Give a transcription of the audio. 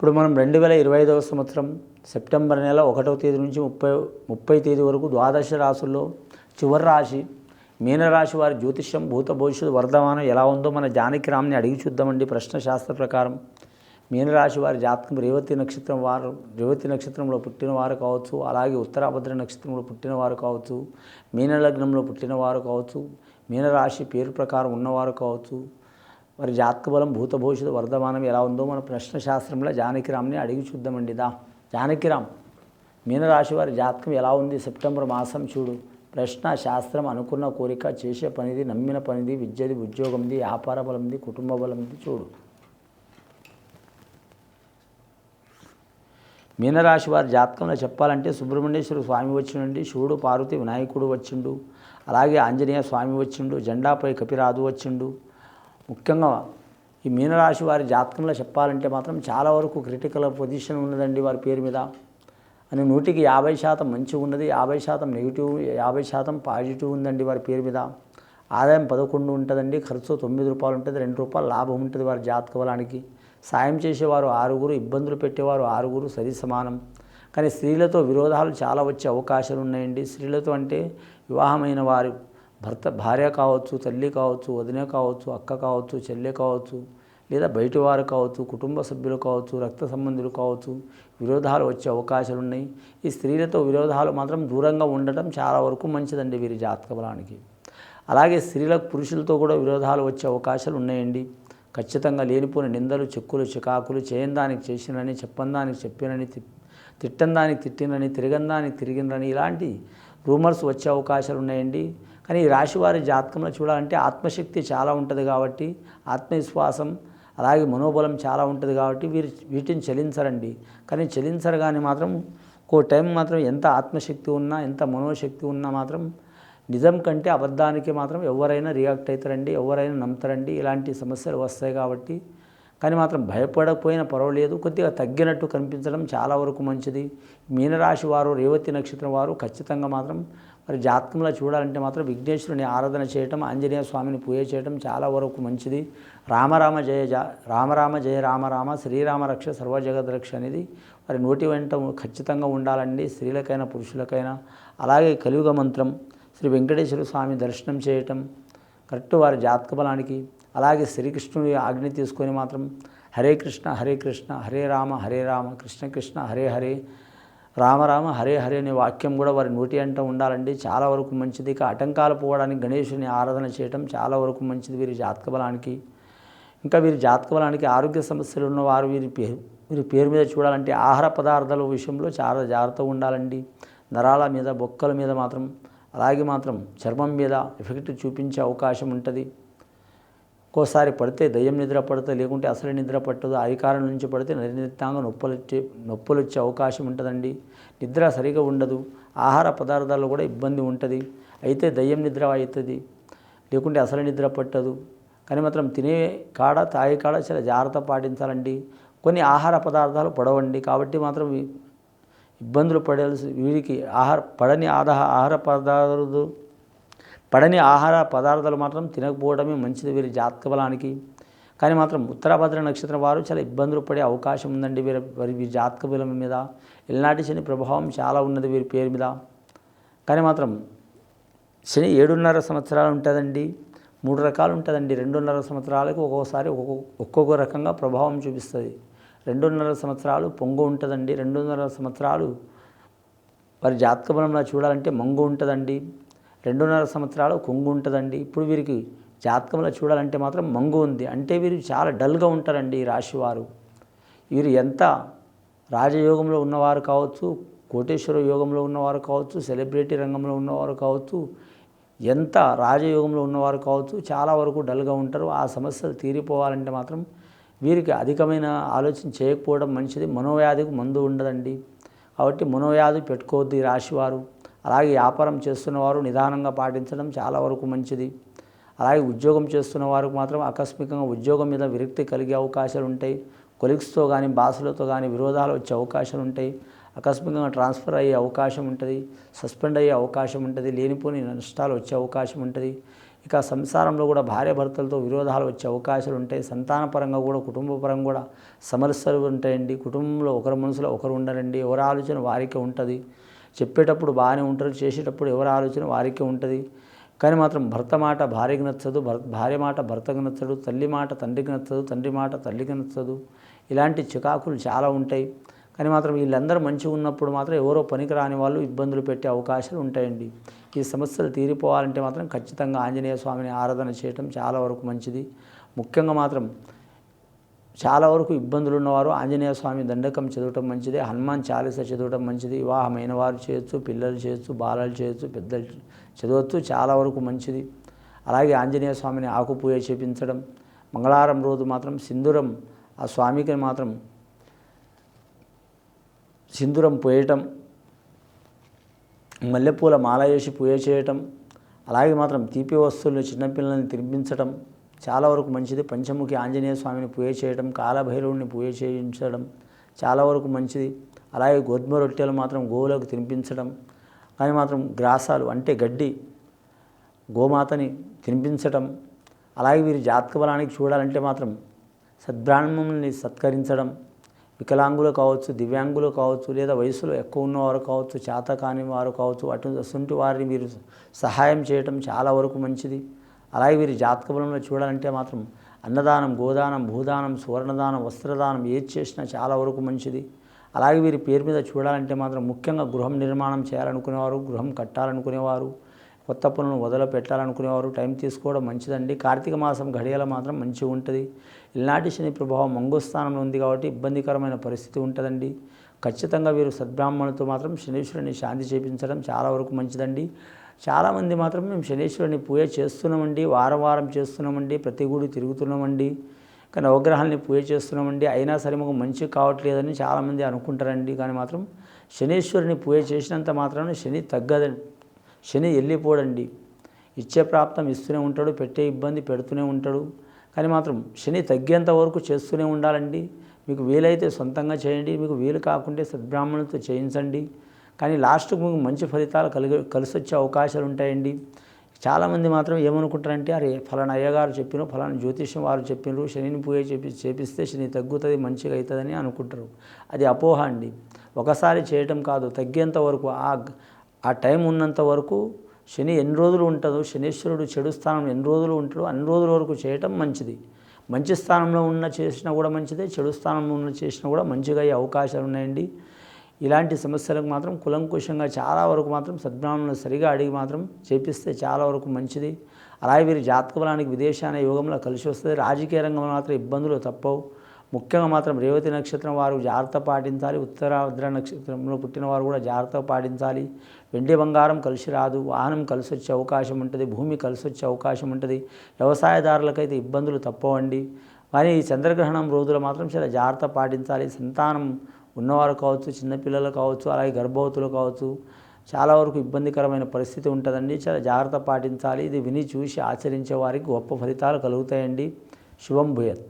ఇప్పుడు మనం రెండు వేల ఇరవై ఐదవ సంవత్సరం సెప్టెంబర్ నెల ఒకటవ తేదీ నుంచి ముప్పై ముప్పై తేదీ వరకు ద్వాదశ రాశుల్లో చివరి రాశి మీనరాశి వారి జ్యోతిష్యం భూత భవిష్యత్తు వర్ధమానం ఎలా ఉందో మన జానకి రామ్ని అడిగి చూద్దామండి ప్రశ్న శాస్త్ర ప్రకారం. మీనరాశి వారి జాతకం రేవతి నక్షత్రం వారు రేవతి నక్షత్రంలో పుట్టినవారు కావచ్చు అలాగే ఉత్తరాభద్ర నక్షత్రంలో పుట్టినవారు కావచ్చు మీనలగ్నంలో పుట్టినవారు కావచ్చు మీనరాశి పేరు ప్రకారం ఉన్నవారు కావచ్చు వారి జాతక బలం భూత వర్ధమానం ఎలా ఉందో మన ప్రశ్న శాస్త్రంలో జానకిరామ్ని అడిగి చూద్దామండి. దా జానకిరామ్ మీనరాశి వారి జాతకం ఎలా ఉంది? సెప్టెంబర్ మాసం చూడు. ప్రశ్న శాస్త్రం అనుకున్న కోరిక చేసే పనిది నమ్మిన పనిది విద్యది ఉద్యోగంది వ్యాపార బలంది కుటుంబ బలంది చూడు. మీనరాశి వారి జాతకంలో చెప్పాలంటే సుబ్రహ్మణ్యేశ్వర స్వామి వచ్చిండండి శివుడు పార్వతి వినాయకుడు వచ్చిండు. అలాగే ఆంజనేయ స్వామి వచ్చిండు జెండాపై కపిరాదు వచ్చిండు. ముఖ్యంగా ఈ మీనరాశి వారి జాతకంలో చెప్పాలంటే మాత్రం చాలా వరకు క్రిటికల్ పొజిషన్ ఉన్నదండి వారి పేరు మీద. అని నూటికి యాభై శాతం మంచిగా ఉన్నది యాభై శాతం నెగిటివ్ యాభై శాతం పాజిటివ్ ఉందండి వారి పేరు మీద. ఆదాయం పదకొండు ఉంటుందండి ఖర్చు తొమ్మిది రూపాయలు ఉంటుంది రెండు రూపాయలు లాభం ఉంటుంది వారి జాతక బలానికి. సాయం చేసేవారు ఆరుగురు ఇబ్బందులు పెట్టేవారు ఆరుగురు సరి సమానం. కానీ స్త్రీలతో విరోధాలు చాలా వచ్చే అవకాశాలు ఉన్నాయండి. స్త్రీలతో అంటే వివాహమైన వారు భర్త భార్య కావచ్చు తల్లి కావచ్చు వదిన కావచ్చు అక్క కావచ్చు చెల్లె కావచ్చు లేదా బయటి వారు కావచ్చు కుటుంబ సభ్యులు కావచ్చు రక్త సంబంధులు కావచ్చు విరోధాలు వచ్చే అవకాశాలు ఉన్నాయి. ఈ స్త్రీలతో విరోధాలు మాత్రం దూరంగా ఉండటం చాలా వరకు మంచిదండి వీరి జాతక బలానికి. అలాగే స్త్రీలకు పురుషులతో కూడా విరోధాలు వచ్చే అవకాశాలు ఉన్నాయండి. ఖచ్చితంగా లేనిపోయిన నిందలు చెక్కులు చికాకులు చేయందానికి చేసినని చెప్పందానికి చెప్పినని తిట్టందానికి తిట్టినని తిరిగందానికి తిరిగినని ఇలాంటి రూమర్స్ వచ్చే అవకాశాలు ఉన్నాయండి. కానీ ఈ రాశి వారి జాతకంలో చూడాలంటే ఆత్మశక్తి చాలా ఉంటుంది కాబట్టి ఆత్మవిశ్వాసం అలాగే మనోబలం చాలా ఉంటుంది కాబట్టి వీరు వీటిని చలించరండి. కానీ చలించరు కానీ మాత్రం కో టైం మాత్రం ఎంత ఆత్మశక్తి ఉన్నా ఎంత మనోశక్తి ఉన్నా మాత్రం నిజం కంటే అబద్ధానికి మాత్రం ఎవరైనా రియాక్ట్ అవుతారండి ఎవరైనా నమ్ముతారండి. ఇలాంటి సమస్యలు వస్తాయి కాబట్టి కానీ మాత్రం భయపడకపోయినా పర్వాలేదు. కొద్దిగా తగ్గినట్టు కనిపించడం చాలా వరకు మంచిది. మీనరాశి వారు రేవతి నక్షత్రం వారు ఖచ్చితంగా మాత్రం మరి జాతకంలో చూడాలంటే మాత్రం విఘ్నేశ్వరుని ఆరాధన చేయటం ఆంజనేయ స్వామిని పూజ చేయటం చాలా వరకు మంచిది. రామరామ జయ జా రామరామ జయ రామరామ శ్రీరామ రక్ష సర్వజగద్ రక్ష అనేది మరి నోటి వెంట ఖచ్చితంగా ఉండాలండి. స్త్రీలకైనా పురుషులకైనా. అలాగే కలియుగ మంత్రం శ్రీ వెంకటేశ్వర స్వామి దర్శనం చేయటం కరెక్ట్ వారి జాతక బలానికి అలాగే శ్రీకృష్ణుని ఆజ్ఞ తీసుకొని మాత్రం హరే కృష్ణ హరే కృష్ణ హరే రామ హరే రామ కృష్ణ కృష్ణ హరే హరే రామ రామ హరే హరే అనే వాక్యం కూడా వారి నోటి అంట ఉండాలండి. చాలా వరకు మంచిది. ఇక ఆటంకాలు పోవడానికి గణేషుని ఆరాధన చేయటం చాలా వరకు మంచిది. వీరి జాతక బలానికి ఇంకా వీరి జాతక బలానికి ఆరోగ్య సమస్యలు ఉన్నవారు వీరి పేరు వీరి పేరు మీద చూడాలంటే ఆహార పదార్థాల విషయంలో చాలా జాగ్రత్తగా ఉండాలండి. నరాల మీద బొక్కల మీద మాత్రం అలాగే మాత్రం చర్మం మీద ఎఫెక్ట్ చూపించే అవకాశం ఉంటుంది. ఒక్కోసారి పడితే దయ్యం నిద్ర పడితే లేకుంటే అసలు నిద్ర పట్టదు అధికారం నుంచి పడితే నిరంతరంగా నొప్పులు వచ్చే నొప్పులు వచ్చే అవకాశం ఉంటుందండి. నిద్ర సరిగా ఉండదు. ఆహార పదార్థాల్లో కూడా ఇబ్బంది ఉంటుంది. అయితే దయ్యం నిద్ర అవుతుంది. లేకుంటే అసలు నిద్ర పట్టదు. కానీ మాత్రం తినే కాడ తాగే కాడ చాలా జాగ్రత్త పాటించాలండి. కొన్ని ఆహార పదార్థాలు పడవండి. కాబట్టి మాత్రం ఇబ్బందులు పడాల్సి వీరికి ఆహార పడని ఆహార ఆహార పదార్థాలు పడని ఆహార పదార్థాలు మాత్రం తినకపోవడమే మంచిది వీరి జాతక బలానికి కానీ మాత్రం ఉత్తరాభద్ర నక్షత్రం వారు చాలా ఇబ్బందులు పడే అవకాశం ఉందండి వీరి వారి వీరి జాతక బలం మీద. ఎల్నాటి శని ప్రభావం చాలా ఉన్నది వీరి పేరు మీద. కానీ మాత్రం శని ఏడున్నర సంవత్సరాలు ఉంటుందండి. మూడు రకాలు ఉంటుందండి. రెండున్నర సంవత్సరాలకు ఒక్కొక్కసారి ఒక్కొక్క ఒక్కొక్క రకంగా ప్రభావం చూపిస్తుంది. రెండున్నర సంవత్సరాలు పొంగు ఉంటుందండి. రెండున్నర సంవత్సరాలు వారి జాతక బలంలో చూడాలంటే మంగు ఉంటుందండి. రెండున్నర సంవత్సరాలు కొంగు ఉంటుందండి. ఇప్పుడు వీరికి జాతకంలో చూడాలంటే మాత్రం మంగు ఉంది. అంటే వీరు చాలా డల్గా ఉంటారండి ఈ రాశివారు. వీరు ఎంత రాజయోగంలో ఉన్నవారు కావచ్చు కోటేశ్వర యోగంలో ఉన్నవారు కావచ్చు సెలబ్రిటీ రంగంలో ఉన్నవారు కావచ్చు ఎంత రాజయోగంలో ఉన్నవారు కావచ్చు చాలా వరకు డల్గా ఉంటారు. ఆ సమస్యలు తీరిపోవాలంటే మాత్రం వీరికి అధికమైన ఆలోచన చేయకపోవడం మంచిది. మనోవ్యాధికి మందు ఉండదండి. కాబట్టి మనోవ్యాధి పెట్టుకోవద్దు ఈ రాశివారు. అలాగే వ్యాపారం చేస్తున్నవారు నిదానంగా పాటించడం చాలా వరకు మంచిది. అలాగే ఉద్యోగం చేస్తున్న వారికి మాత్రం ఆకస్మికంగా ఉద్యోగం మీద విరక్తి కలిగే అవకాశాలు ఉంటాయి. కొలిగ్స్తో కానీ బాసులతో కానీ విరోధాలు వచ్చే అవకాశాలు ఉంటాయి. ఆకస్మికంగా ట్రాన్స్ఫర్ అయ్యే అవకాశం ఉంటుంది. సస్పెండ్ అయ్యే అవకాశం ఉంటుంది. లేనిపోని నష్టాలు వచ్చే అవకాశం ఉంటుంది. ఇక సంసారంలో కూడా భార్య భర్తలతో విరోధాలు వచ్చే అవకాశాలు ఉంటాయి. సంతానపరంగా కూడా కుటుంబపరంగా కూడా సమస్యలు ఉంటాయండి. కుటుంబంలో ఒకరి మనసులో ఒకరు ఉండరండి ఎవరి ఆలోచన వారికే ఉంటుంది. చెప్పేటప్పుడు బాగానే ఉంటారు చేసేటప్పుడు ఎవరి ఆలోచన వారికే ఉంటుంది. కానీ మాత్రం భర్త మాట భార్యకి నచ్చదు భర్త భార్య మాట భర్తకు నచ్చదు తల్లి మాట తండ్రికి నచ్చదు తండ్రి మాట తల్లికి నచ్చదు. ఇలాంటి చికాకులు చాలా ఉంటాయి. కానీ మాత్రం వీళ్ళందరూ మంచిగా ఉన్నప్పుడు మాత్రం ఎవరో పనికి రాని వాళ్ళు ఇబ్బందులు పెట్టే అవకాశాలు ఉంటాయండి. ఈ సమస్యలు తీరిపోవాలంటే మాత్రం ఖచ్చితంగా ఆంజనేయ స్వామిని ఆరాధన చేయటం చాలా వరకు మంచిది. ముఖ్యంగా మాత్రం చాలా వరకు ఇబ్బందులు ఉన్నవారు ఆంజనేయ స్వామి దండకం చదవటం మంచిది హనుమాన్ చాలీస చదవటం మంచిది వివాహమైన వారు చేయొచ్చు పిల్లలు చేయొచ్చు బాలలు చేయొచ్చు పెద్దలు చదవచ్చు చాలా వరకు మంచిది. అలాగే ఆంజనేయ స్వామిని ఆకుపూజ చేపించడం మంగళవారం రోజు మాత్రం సింధూరం ఆ స్వామికి మాత్రం సింధూరం పోయటం మల్లెపూల మాల వేసి పూజ చేయటం అలాగే మాత్రం తీపి వస్తువులను చిన్నపిల్లల్ని తినిపించటం చాలా వరకు మంచిది. పంచముఖి ఆంజనేయ స్వామిని పూజ చేయటం కాలభైరవుడిని పూజ చేయించడం చాలా వరకు మంచిది. అలాగే గోధుమ రొట్టెలు మాత్రం గోవులకు తినిపించడం కానీ మాత్రం గ్రాసాలు అంటే గడ్డి గోమాతని తినిపించటం అలాగే వీరి జాతక బలానికి చూడాలంటే మాత్రం సద్బ్రాహ్మణుల్ని సత్కరించడం వికలాంగులు కావచ్చు దివ్యాంగులు కావచ్చు లేదా వయసులో ఎక్కువ ఉన్నవారు కావచ్చు చేత కాని వారు కావచ్చు అటు అటువంటి వారిని మీరు సహాయం చేయటం చాలా వరకు మంచిది. అలాగే వీరి జాతక బలంలో చూడాలంటే మాత్రం అన్నదానం గోదానం భూదానం సువర్ణదానం వస్త్రదానం ఏది చేసినా చాలా వరకు మంచిది. అలాగే వీరి పేరు మీద చూడాలంటే మాత్రం ముఖ్యంగా గృహం నిర్మాణం చేయాలనుకునేవారు గృహం కట్టాలనుకునేవారు కొత్త పనులను వదల పెట్టాలనుకునేవారు టైం తీసుకోవడం మంచిదండి. కార్తీక మాసం గడియల మాత్రం మంచిగా ఉంటుంది. ఇలాంటి శని ప్రభావం మంగళస్థానంలో ఉంది కాబట్టి ఇబ్బందికరమైన పరిస్థితి ఉంటుందండి. ఖచ్చితంగా వీరు సద్బ్రాహ్మణులతో మాత్రం శనీశ్వరుని శాంతి చేపించడం చాలా వరకు మంచిదండి. చాలామంది మాత్రం మేము శనీశ్వరుని పూజ చేస్తున్నామండి వారం వారం చేస్తున్నామండి ప్రతి గుడి తిరుగుతున్నామండి. కానీ నవగ్రహాలని పూజ చేస్తున్నామండి. అయినా సరే మాకు మంచి కావట్లేదని చాలామంది అనుకుంటారండి. కానీ మాత్రం శనీశ్వరుని పూజ చేసినంత మాత్రాన శని తగ్గదండి శని వెళ్ళిపోడండి. ఇచ్చే ప్రాప్తం ఇస్తూనే ఉంటాడు పెట్టే ఇబ్బంది పెడుతూనే ఉంటాడు. కానీ మాత్రం శని తగ్గేంత వరకు చేస్తూనే ఉండాలండి. మీకు వీలైతే సొంతంగా చేయండి. మీకు వీలు కాకుంటే సద్బ్రాహ్మణులతో చేయించండి. కానీ లాస్ట్కు మంచి ఫలితాలు కలిగి కలిసి వచ్చే అవకాశాలు ఉంటాయండి. చాలామంది మాత్రం ఏమనుకుంటారంటే అరే ఫలానా అయ్యగారు చెప్పిన ఫలానా జ్యోతిష్యం వారు చెప్పినారు శనిని పూజ చేపి చేపిస్తే శని తగ్గుతుంది మంచిగా అవుతుందని అనుకుంటారు. అది అపోహ అండి. ఒకసారి చేయటం కాదు తగ్గేంత వరకు ఆ ఆ టైం ఉన్నంత వరకు శని ఎన్ని రోజులు ఉంటుందో శనీశ్వరుడు చెడు స్థానం ఎన్ని రోజులు ఉంటాడో అన్ని రోజుల వరకు చేయటం మంచిది. మంచి స్థానంలో ఉన్న చేసినా కూడా మంచిదే చెడు స్థానంలో ఉన్న చేసినా కూడా మంచిగా అయ్యే అవకాశాలు ఉన్నాయండి. ఇలాంటి సమస్యలకు మాత్రం కులంకుశంగా చాలా వరకు మాత్రం సద్బ్రాహ్మణులు సరిగా అడిగి మాత్రం చేపిస్తే చాలా వరకు మంచిది. అలాగే వీరి జాతక బలానికి విదేశాన యోగంలో కలిసి వస్తుంది. రాజకీయ రంగంలో మాత్రం ఇబ్బందులు తప్పవు. ముఖ్యంగా మాత్రం రేవతి నక్షత్రం వారు జాగ్రత్త పాటించాలి. ఉత్తరాద్ర నక్షత్రంలో పుట్టిన వారు కూడా జాగ్రత్త పాటించాలి. వెండి బంగారం కలిసి రాదు. వాహనం కలిసి వచ్చే అవకాశం ఉంటుంది. భూమి కలిసి వచ్చే అవకాశం ఉంటుంది. వ్యవసాయదారులకైతే ఇబ్బందులు తప్పవండి. కానీ ఈ చంద్రగ్రహణం రోజులు మాత్రం చాలా జాగ్రత్త పాటించాలి. సంతానం ఉన్నవారు కావచ్చు చిన్నపిల్లలు కావచ్చు అలాగే గర్భవతులు కావచ్చు చాలా వరకు ఇబ్బందికరమైన పరిస్థితి ఉంటుందండి. చాలా జాగ్రత్త పాటించాలి. ఇది విని చూసి ఆచరించే వారికి గొప్ప ఫలితాలు కలుగుతాయండి. శుభం భూయత్.